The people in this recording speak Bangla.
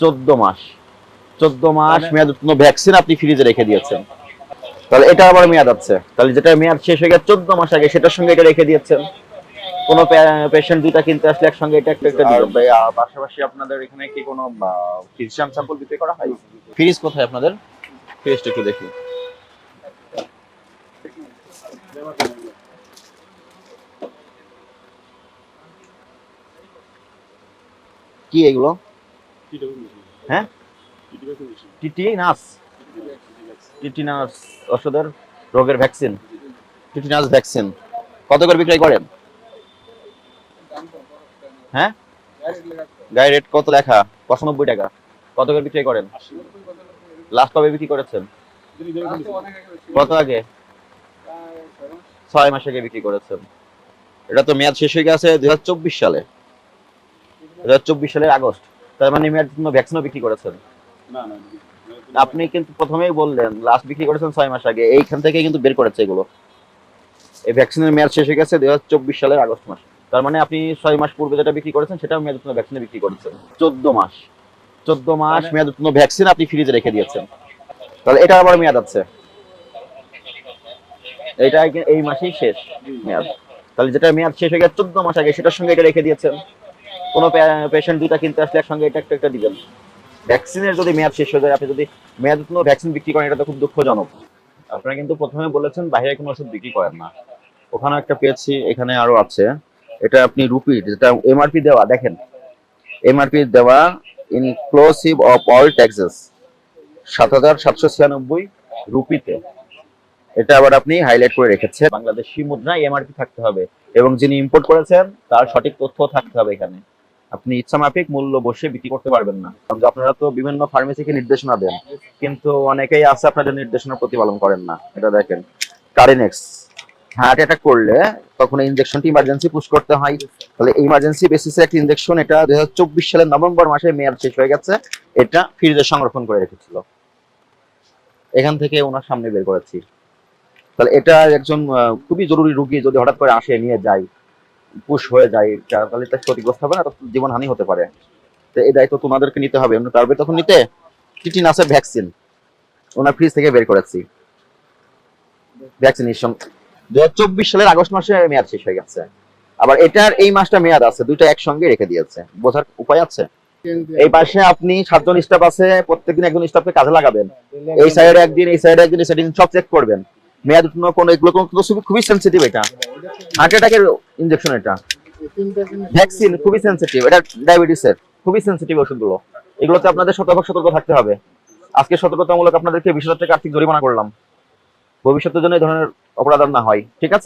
চোদ্দ মাস। চোদ্দ মাস মেয়াদ উত্তীর্ণ ভ্যাকসিন আপনি ফ্রিজে রেখে দিয়েছেন। তাহলে এটা আবার মেয়াদ আছে। তাহলে যেটা মেয়াদ শেষ হয়ে গেছে চোদ্দ মাস আগে সেটার সঙ্গে এটা রেখে দিয়েছেন। কোনো পেশেন্ট দুইটা কিনতে আসলে একসঙ্গে এটা একটা একটা দিবেন। ভাই, পাশাপাশি আপনাদের এখানে কি কোনো ফিজিশিয়ান স্যাম্পল বিক্রি করা হয়? ফ্রিজ কোথায় আপনাদের? ফ্রিজটা একটু দেখি। কি এগুলো? হ্যাঁ টিটিনাস টিটিনাস ওষুধের রোগের ভ্যাকসিন। Tetanus vaccine. কত করে বিক্রয় করেন? হ্যাঁ? গায়ে রেট কত লেখা? পঁচানব্বই টাকা। কত করে বিক্রয় করেন? লাস্ট কবে বিক্রি করেছেন? কত আগে? ছয় মাস আগে বিক্রি করেছেন। এটা তো মেয়াদ শেষ হয়ে গেছে দুই হাজার চব্বিশ সালে। দুই সালের আগস্ট। তার মানে মেয়াদ জন্য ভ্যাকসিনও বিক্রি করেছেন? না না আপনি কিন্তু প্রথমেই বললেন লাস্ট বিক্রি করেছেন ছয় মাস আগে এইখান থেকে কিন্তু বের করেছে এগুলো। এই ভ্যাকসিনের মেয়াদ শেষ হয়ে গেছে দুই সালের আগস্ট মাস। তার মানে আপনি ছয় মাস পূর্বে যেটা বিক্রি করেছেন সেটাও মেয়াদ উত্তীর্ণ ভ্যাকসিনে বিক্রি করেছেন। চোদ্দ মাস। চোদ্দ মাস মেয়াদ উত্তীর্ণ ভ্যাকসিন আপনি ফ্রিজে রেখে দিয়েছেন। তাহলে এটা আবার মেয়াদ আছে। এটা এই মাসেই শেষ মেয়াদ। তাহলে যেটা মেয়াদ শেষ হয়ে গেছে চোদ্দ মাস আগে সেটার সঙ্গে এটা রেখে দিয়েছেন। কোনো পেশেন্ট দুইটা কিনতে আসলে একসঙ্গে এটা একটা একটা দিবেন। ভ্যাকসিনের যদি মেয়াদ শেষ হয়ে যায়, আপনি যদি মেয়াদ উত্তীর্ণ ভ্যাকসিন বিক্রি করেন, এটা তো খুব দুঃখজনক। আপনারা কিন্তু প্রথমে বলেছেন বাইরে কোনো ওষুধ বিক্রি করেন না। ওখানে একটা পেয়েছি, এখানে আরও আছে। এটা আপনি রুপি, যেটা এমআরপি দেওয়া, দেখেন। এমআরপি দেওয়া ইনক্লুসিভ অফ অল ট্যাক্সেস সাত হাজার সাতশো ছিয়ানব্বই রুপিতে। এটা আবার আপনি হাইলাইট করে রেখেছে বাংলাদেশি মুদ্রায় এমআরপি থাকতে হবে। এবং যিনি ইম্পোর্ট করেছেন, তার সঠিক তথ্য থাকতে হবে এখানে। আপনি ইচ্ছা মাফিক মূল্য বসে বিক্রি করতে পারবেন না। কারণ আপনারা তো বিভিন্ন ফার্মেসিকে নির্দেশনা দেন, কিন্তু অনেকেই আছে আপনাদের নির্দেশনা প্রতিপালন করেন না। এটা দেখেন কারিনেক্স হার্ট অ্যাটাক করলে তখন ইনজেকশনটি ইমার্জেন্সি পুশ করতে হয়। তাহলে ইমার্জেন্সি বেসিসে একটা ইনজেকশন এটা দুই হাজার চব্বিশ সালের নভেম্বর মাসে মেয়াদ শেষ হয়ে গেছে, এটা ফ্রিজে সংরক্ষণ করে রেখেছিল। এখান থেকে ওনার সামনে বের করেছি। তাহলে এটা একজন খুবই জরুরি রুগী যদি হঠাৎ করে আসে, নিয়ে যায় পুশ হয়ে যায় তাহলে তার ক্ষতিগ্রস্ত হবে না জীবন হানি হতে পারে। তো এই দায়িত্ব তোমাদেরকে নিতে হবে। এমনি পারবে তখন নিতে টিটিনাসের ভ্যাকসিন। ওনার ফ্রিজ থেকে বের করেছি। ভ্যাকসিনেশন। দু চব্বিশ সালের আগস্ট মাসে মেয়াদ শেষ হয়ে গেছে। আবার এটার এই মাসটা মেয়াদ আছে, দুইটা একসঙ্গে রেখে দিয়েছে। বোঝার উপায় আছে? এই পাশে আপনি সাতজন স্টাফ আছে, প্রত্যেকদিন একজন স্টাফকে কাজে লাগাবেন। এই সাইডে একদিন, এই সাইডে একদিন, এই সব চেক করবেন। মেয়াদ কোন, এগুলো কোন খুবই সেন্সিটিভ এটা। হার্ট অ্যাটাকের ইনজেকশন এটা। ভ্যাকসিন খুবই সেন্সিটিভ এটা ডায়াবেটিসের খুবই সেন্সিটিভ ওষুধগুলো। এগুলোতে আপনাদের সতর্ক সতর্ক থাকতে হবে। আজকে সতর্কতামূলক আপনাদেরকে বিশ হাজার টাকা আর্থিক জরিমানা করলাম। ভবিষ্যতের জন্য এই ধরনের অপরাধ না হয়, ঠিক আছে?